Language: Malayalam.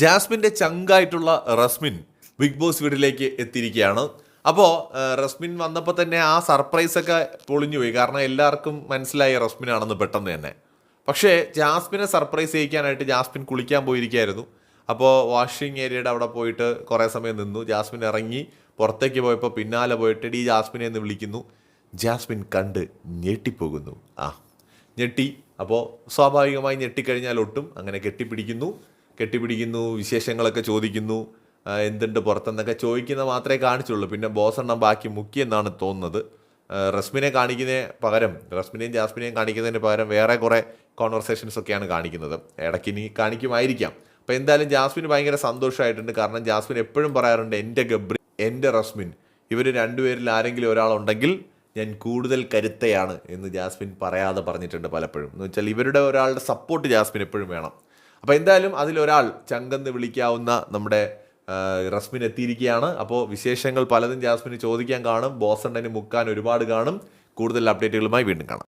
ജാസ്മിന്റെ ചങ്കായിട്ടുള്ള റസ്മിൻ ബിഗ് ബോസ് വീട്ടിലേക്ക് എത്തിയിരിക്കുകയാണ്. അപ്പോൾ റസ്മിൻ വന്നപ്പോൾ തന്നെ ആ സർപ്രൈസൊക്കെ പൊളിഞ്ഞു പോയി. കാരണം എല്ലാവർക്കും മനസ്സിലായി റസ്മിൻ ആണെന്ന് പെട്ടെന്ന് തന്നെ. പക്ഷേ ജാസ്മിനെ സർപ്രൈസ് ചെയ്യിക്കാനായിട്ട് ജാസ്മിൻ കുളിക്കാൻ പോയിരിക്കുകയായിരുന്നു അപ്പോൾ വാഷിംഗ് ഏരിയയുടെ അവിടെ പോയിട്ട് കുറേ സമയം നിന്നു. ജാസ്മിൻ ഇറങ്ങി പുറത്തേക്ക് പോയപ്പോൾ പിന്നാലെ പോയിട്ട് ഡി ജാസ്മിനെ എന്ന് വിളിക്കുന്നു. ജാസ്മിൻ കണ്ട് ഞെട്ടിപ്പോകുന്നു. ആ ഞെട്ടി. അപ്പോൾ സ്വാഭാവികമായി ഞെട്ടിക്കഴിഞ്ഞാൽ ഒട്ടും അങ്ങനെ കെട്ടിപ്പിടിക്കുന്നു. കെട്ടിപ്പിടിക്കുന്നു വിശേഷങ്ങളൊക്കെ ചോദിക്കുന്നു എന്തുണ്ട് പുറത്തെന്നൊക്കെ ചോദിക്കുന്ന മാത്രമേ കാണിച്ചുള്ളൂ. പിന്നെ ബോസെണ്ണം ബാക്കി മുക്കിയെന്നാണ് തോന്നുന്നത്. റസ്മിനെ കാണിക്കുന്നതിന് പകരം റസ്മിനെയും ജാസ്മിനെയും കാണിക്കുന്നതിന് പകരം വേറെ കുറേ കോൺവെർസേഷൻസ് ഒക്കെയാണ് കാണിക്കുന്നത്. ഇടയ്ക്ക് ഇനി കാണിക്കുമായിരിക്കാം. അപ്പോൾ എന്തായാലും ജാസ്മിൻ ഭയങ്കര സന്തോഷമായിട്ടുണ്ട്. കാരണം ജാസ്മിൻ എപ്പോഴും പറയാറുണ്ട് എന്റെ ഗബ്രി എന്റെ റസ്മിൻ ഇവർ രണ്ടുപേരിൽ ആരെങ്കിലും ഒരാളുണ്ടെങ്കിൽ ഞാൻ കൂടുതൽ കരുത്തയാണ് എന്ന് ജാസ്മിൻ പറയാതെ പറഞ്ഞിട്ടുണ്ട് പലപ്പോഴും. എന്ന് വെച്ചാൽ ഇവരുടെ ഒരാളുടെ സപ്പോർട്ട് ജാസ്മിൻ എപ്പോഴും വേണം. അപ്പോൾ എന്തായാലും അതിലൊരാൾ ചങ്കെന്ന് വിളിക്കാവുന്ന നമ്മുടെ റസ്മിൻ എത്തിയിരിക്കുകയാണ്. അപ്പോൾ വിശേഷങ്ങൾ പലതും ജാസ്മിന് ചോദിക്കാൻ കാണും. ബോസണ്ടന് മുക്കാൻ ഒരുപാട് കാണും. കൂടുതൽ അപ്ഡേറ്റുകളുമായി വീണ്ടും കാണാം.